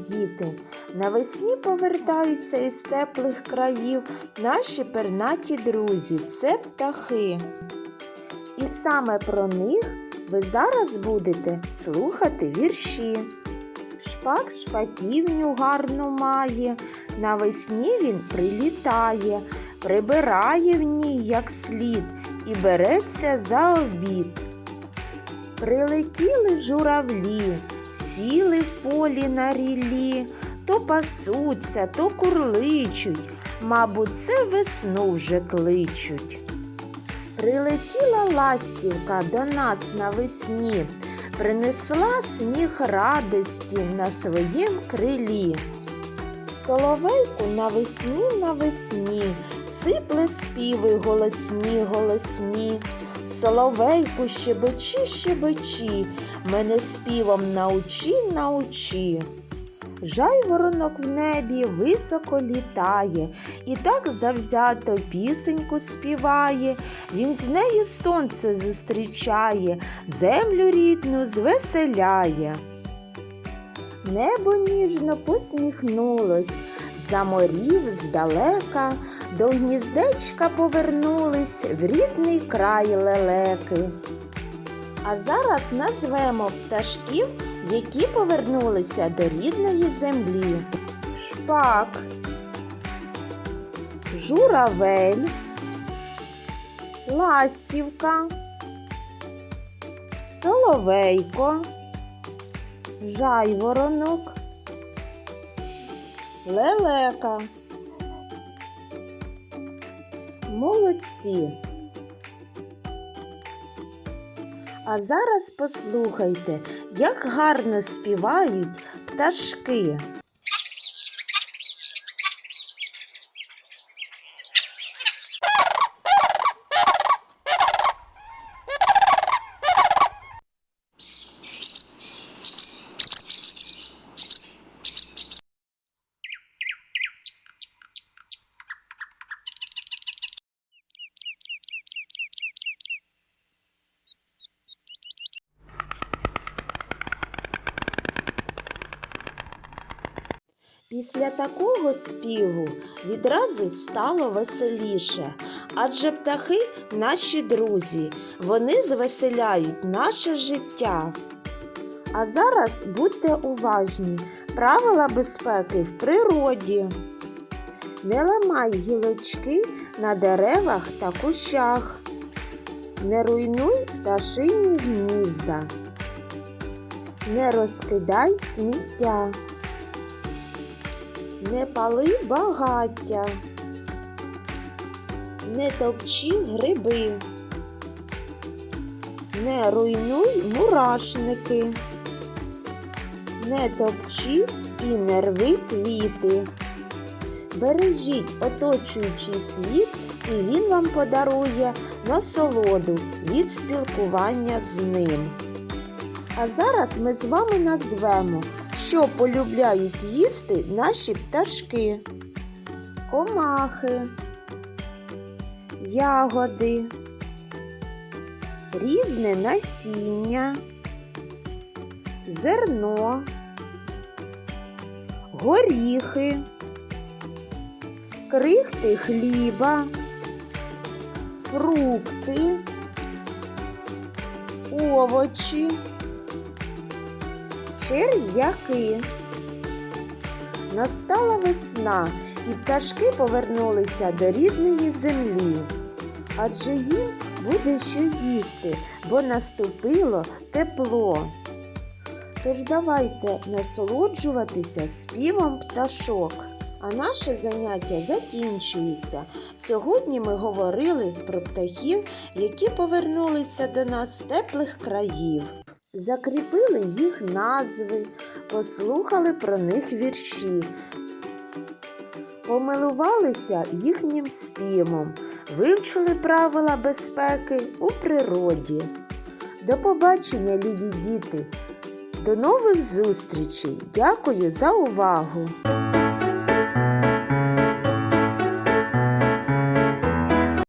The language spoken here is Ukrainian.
діти. Навесні повертаються із теплих країв наші пернаті друзі це птахи. І саме про них ви зараз будете слухати вірші. Шпак шпаківню гарну має, навесні він прилітає, прибирає в ній як слід і береться за обід. Прилетіли журавлі, сіли в полі на ріллі, то пасуться, то курличуть, мабуть, це весну вже кличуть. Прилетіла ластівка до нас навесні, принесла сміх радості на своїм крилі. Соловейку навесні навесні, сипле співи голосні, голосні. Соловейку щебечі, щебечі, мене співом научи, научи. Жайворонок в небі високо літає, і так завзято пісеньку співає. Він з нею сонце зустрічає, землю рідну звеселяє. Небо ніжно посміхнулось, за морів здалека, до гніздечка повернулись в рідний край лелеки. А зараз назвемо пташків, які повернулися до рідної землі. Шпак, журавель, ластівка, соловейко, жайворонок, лелека. Молодці. А зараз послухайте, як гарно співають пташки. Після такого співу відразу стало веселіше, адже птахи наші друзі, вони звеселяють наше життя. А зараз будьте уважні, правила безпеки в природі. Не ламай гілочки на деревах та кущах. Не руйнуй пташині гнізда. Не розкидай сміття. Не пали багаття, не топчи гриби, не руйнуй мурашники, не топчи і не рви квіти. Бережіть оточуючий світ, і він вам подарує насолоду від спілкування з ним. А зараз ми з вами назвемо що полюбляють їсти наші пташки? Комахи, ягоди, різне насіння, зерно, горіхи, крихти хліба, фрукти, овочі черв'яки. Настала весна, і пташки повернулися до рідної землі. Адже їм буде що їсти, бо наступило тепло. Тож давайте насолоджуватися співом пташок. А наше заняття закінчується. Сьогодні ми говорили про птахів, які повернулися до нас з теплих країв. Закріпили їх назви, послухали про них вірші, помилувалися їхнім співом, вивчили правила безпеки у природі. До побачення, любі діти! До нових зустрічей! Дякую за увагу!